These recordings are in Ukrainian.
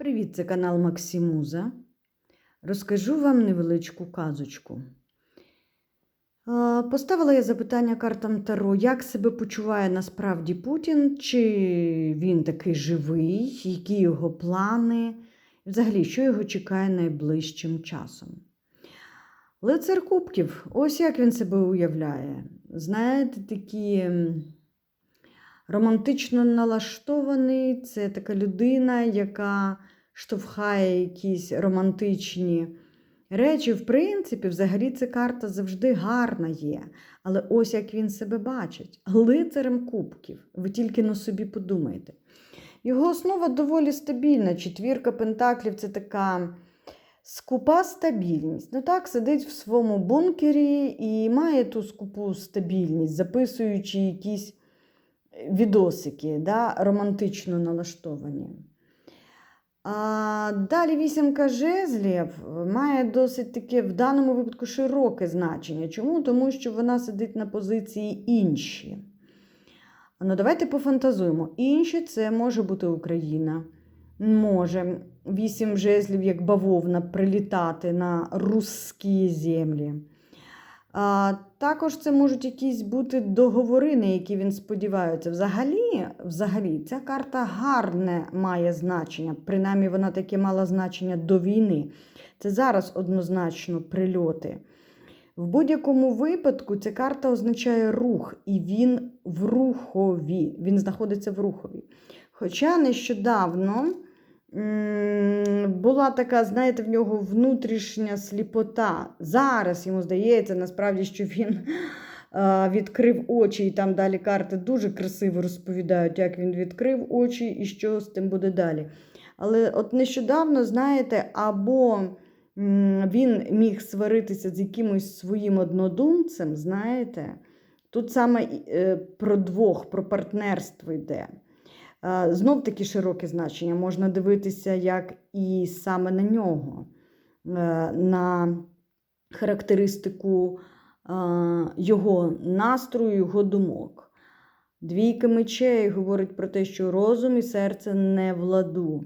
Привіт, це канал Максимуза. Розкажу вам невеличку казочку. Поставила я запитання картам Таро, як себе почуває насправді Путін, чи він такий живий, які його плани, взагалі, що його чекає найближчим часом. Лицар Кубків, ось як він себе уявляє. Знаєте, такі романтично налаштований, це така людина, яка штовхає якісь романтичні речі. В принципі, взагалі, ця карта завжди гарна є. Але ось як він себе бачить. Лицарем кубків. Ви тільки на собі подумайте. Його основа доволі стабільна. Четвірка пентаклів це така скупа стабільність. Ну так, сидить в своєму бункері і має ту скупу стабільність, записуючи якісь відосики, да, романтично налаштовані. А далі вісімка жезлів має досить таке в даному випадку широке значення. Чому? Тому що вона сидить на позиції інші. Ну, давайте пофантазуємо. Інші це може бути Україна. Може вісім жезлів, як бавовна, прилітати на русські землі. А, також це можуть якісь бути договори, на які він сподівається. Взагалі, взагалі, ця карта гарне має значення. Принаймні, вона таке мала значення до війни. Це зараз однозначно прильоти. В будь-якому випадку ця карта означає рух, і він в рухові. Він знаходиться в рухові. Хоча нещодавно була така, знаєте, в нього внутрішня сліпота. Зараз йому здається, насправді, що він відкрив очі, і там далі карти дуже красиво розповідають, як він відкрив очі і що з тим буде далі. Але от нещодавно, знаєте, або він міг сваритися з якимось своїм однодумцем, знаєте, тут саме е, про двох, про партнерство йде. Е, Знов таки широке значення. Можна дивитися, як і саме на нього, е, на характеристику е, його настрою, його думок. Двійка мечей говорить про те, що розум і серце не в ладу.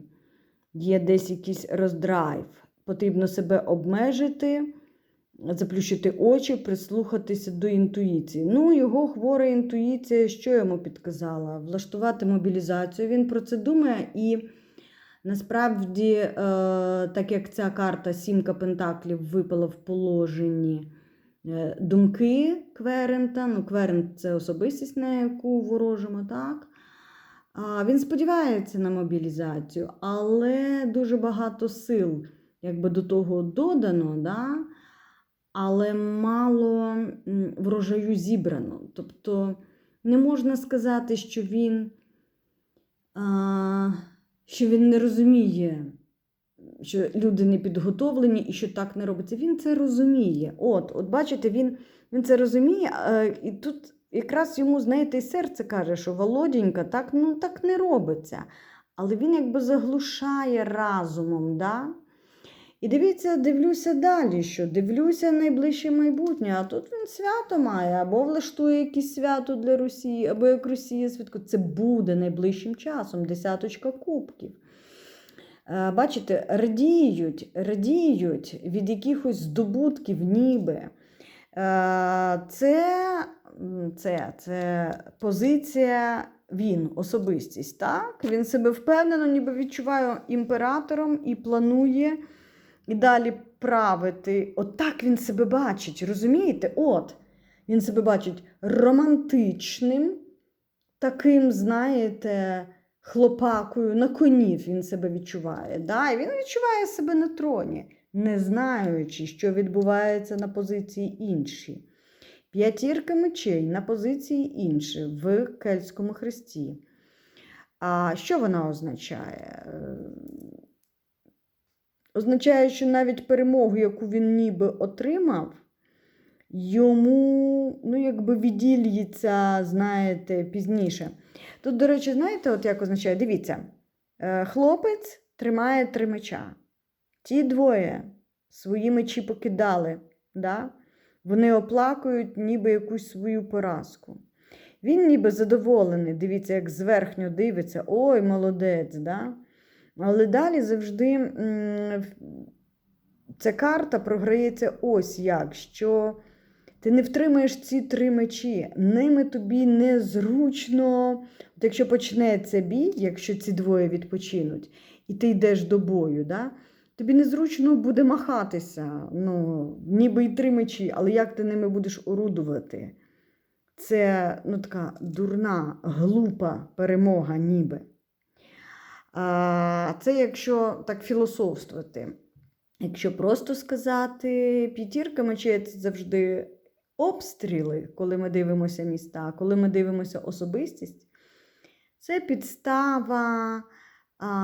Є десь якийсь роздрайв. Потрібно себе обмежити, заплющити очі, прислухатися до інтуїції. Ну, його хвора інтуїція, що йому підказала? Влаштувати мобілізацію. Він про це думає і. Насправді, е, так як ця карта Сімка Пентаклів випала в положенні е, думки Кверента, ну, Кверент це особистість, на яку ворожимо, так? Він сподівається на мобілізацію, але дуже багато сил якби до того додано, да? Але мало врожаю зібрано. Тобто не можна сказати, що він. А, що він не розуміє, що люди не підготовлені і що так не робиться. Він це розуміє. От, от бачите, він, він це розуміє, і тут якраз йому, знаєте, і серце каже, що Володінька, так, ну, так не робиться. Але він якби заглушає разумом. Да? І дивіться, дивлюся далі, що дивлюся найближче майбутнє, а тут він свято має, або влаштує якесь свято для Росії, або як Росія святкує. Це буде найближчим часом, десяточка кубків. Е, Бачите, радіють, радіють від якихось здобутків, ніби. Е, Це, це, це позиція він, особистість. так? Він себе впевнено, ніби відчуває імператором і планує і далі правити. От він себе бачить, розумієте? От, він себе бачить романтичним, таким, знаєте, хлопакою на коні він себе відчуває. Да? І він відчуває себе на троні, не знаючи, що відбувається на позиції іншій. П'ятірка мечей на позиції інші в Кельтському хресті. А що вона означає? Означає, що навіть перемогу, яку він ніби отримав, йому ну, якби відділюється, знаєте, пізніше. Тут, до речі, знаєте, от як означає, дивіться, е, хлопець тримає три меча. Ті двоє свої мечі покидали. Да? Вони оплакують ніби якусь свою поразку. Він ніби задоволений, дивіться, як зверхньо дивиться, ой, молодець. Да? Але далі завжди ця карта програється ось як, що ти не втримаєш ці три мечі, ними тобі незручно. От якщо почнеться бій, якщо ці двоє відпочинуть, і ти йдеш до бою, да? тобі незручно буде махатися, ну, ніби й три мечі, але як ти ними будеш орудувати? Це ну, така дурна, глупа перемога, ніби. Це якщо так філософствувати. Якщо просто сказати, п'ятірка мечей це завжди обстріли, коли ми дивимося міста, коли ми дивимося особистість, це підстава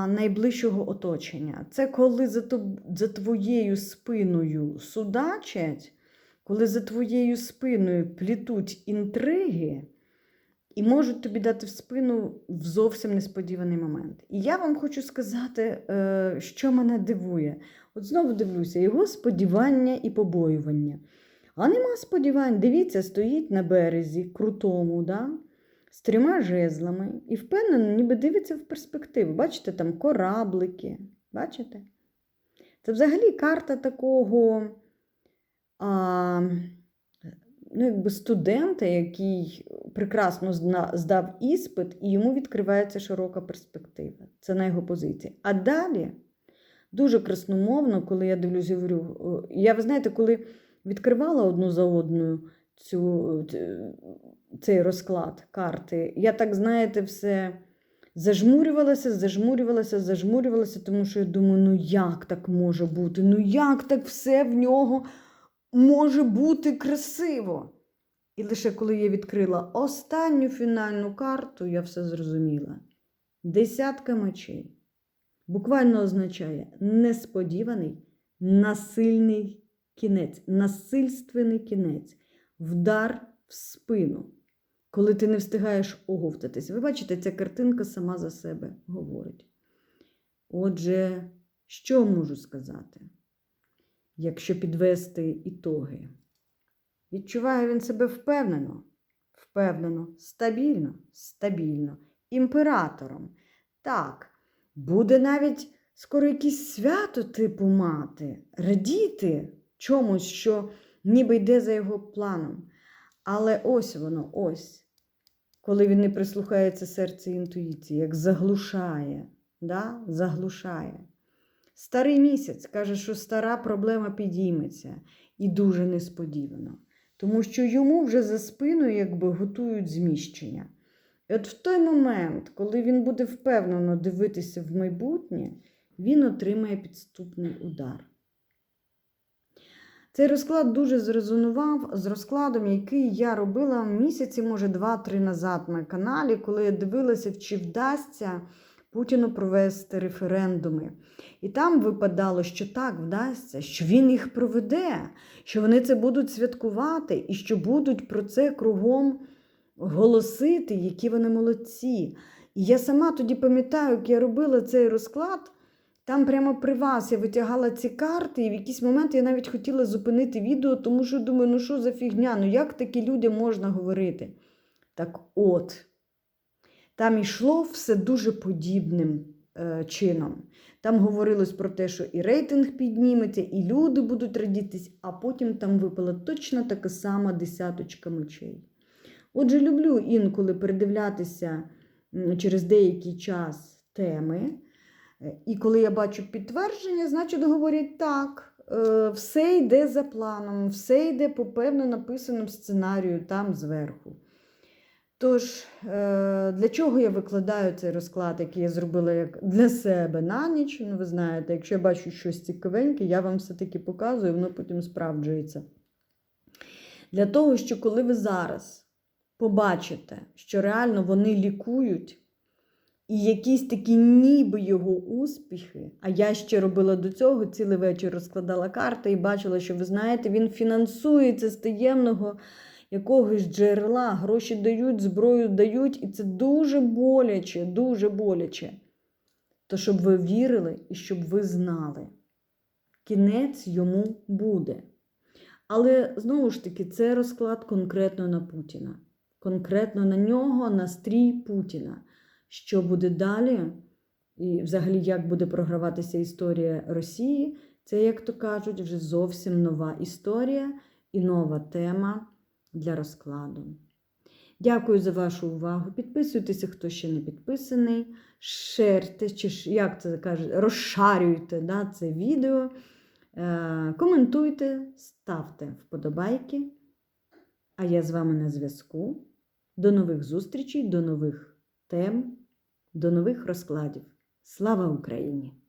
найближчого оточення. Це коли за твоєю спиною судачать, коли за твоєю спиною плітуть інтриги і можуть тобі дати в спину в зовсім несподіваний момент. І я вам хочу сказати, е, що мене дивує. От знову дивлюся, його сподівання і побоювання. А нема сподівань, дивіться, стоїть на березі, крутому, да? з трьома жезлами, і впевнено, ніби дивиться в перспективу. Бачите, там кораблики. Бачите? Це взагалі карта такого а, ну, якби студента, який прекрасно здав іспит, і йому відкривається широка перспектива. Це на його позиції. А далі дуже красномовно, коли я дивлюсь, говорю, я, ви знаєте, коли відкривала одну за одною цю, цей розклад карти, я так, знаєте, все зажмурювалася, зажмурювалася, зажмурювалася, тому що я думаю, ну як так може бути? Ну як так все в нього може бути красиво? І лише коли я відкрила останню фінальну карту, я все зрозуміла. Десятка мечей буквально означає несподіваний, насильний кінець, насильственний кінець, вдар в спину, коли ти не встигаєш оговтатись. Ви бачите, ця картинка сама за себе говорить. Отже, що можу сказати, якщо підвести ітоги? Відчуває він себе впевнено, впевнено, стабільно, стабільно, імператором. Так, буде навіть скоро якесь свято типу мати, радіти чомусь, що ніби йде за його планом. Але ось воно, ось, коли він не прислухається серце інтуїції, як заглушає, да? заглушає. Старий місяць каже, що стара проблема підійметься і дуже несподівано, тому що йому вже за спиною якби готують зміщення. І от в той момент, коли він буде впевнено дивитися в майбутнє, він отримає підступний удар. Цей розклад дуже зрезонував з розкладом, який я робила місяці, може, два-три назад на каналі, коли я дивилася, чи вдасться Путіну провести референдуми. І там випадало, що так вдасться, що він їх проведе, що вони це будуть святкувати і що будуть про це кругом голосити, які вони молодці. І я сама тоді пам'ятаю, як я робила цей розклад. Там прямо при вас я витягала ці карти, і в якийсь момент я навіть хотіла зупинити відео, тому що думаю, ну що за фігня, ну як такі людям можна говорити? Так от, там йшло все дуже подібним е, чином. Там говорилось про те, що і рейтинг підніметься, і люди будуть радітись, а потім там випала точно така сама десяточка мечей. Отже, люблю інколи передивлятися через деякий час теми. Е, І коли я бачу підтвердження, значить говорять так, е, все йде за планом, все йде по певно написаному сценарію там зверху. Тож, е, для чого я викладаю цей розклад, який я зробила як для себе на ніч? Ну, ви знаєте, якщо я бачу щось цікавеньке, я вам все-таки показую, воно потім справджується. Для того, що коли ви зараз побачите, що реально вони лікують, і якісь такі ніби його успіхи, а я ще робила до цього цілий вечір розкладала карти і бачила, що ви знаєте, він фінансується з таємного якогось джерела, гроші дають, зброю дають, і це дуже боляче, дуже боляче. То щоб ви вірили і щоб ви знали, кінець йому буде. Але знову ж таки, це розклад конкретно на Путіна, конкретно на нього, на стрій Путіна. Що буде далі, і взагалі як буде програватися історія Росії, це, як то кажуть, вже зовсім нова історія і нова тема для розкладу. Дякую за вашу увагу. Підписуйтеся, хто ще не підписаний, шерте, чи як це кажуть, розшарюйте да, це відео, е, коментуйте, ставте вподобайки. А я з вами на зв'язку. До нових зустрічей, до нових тем, до нових розкладів. Слава Україні!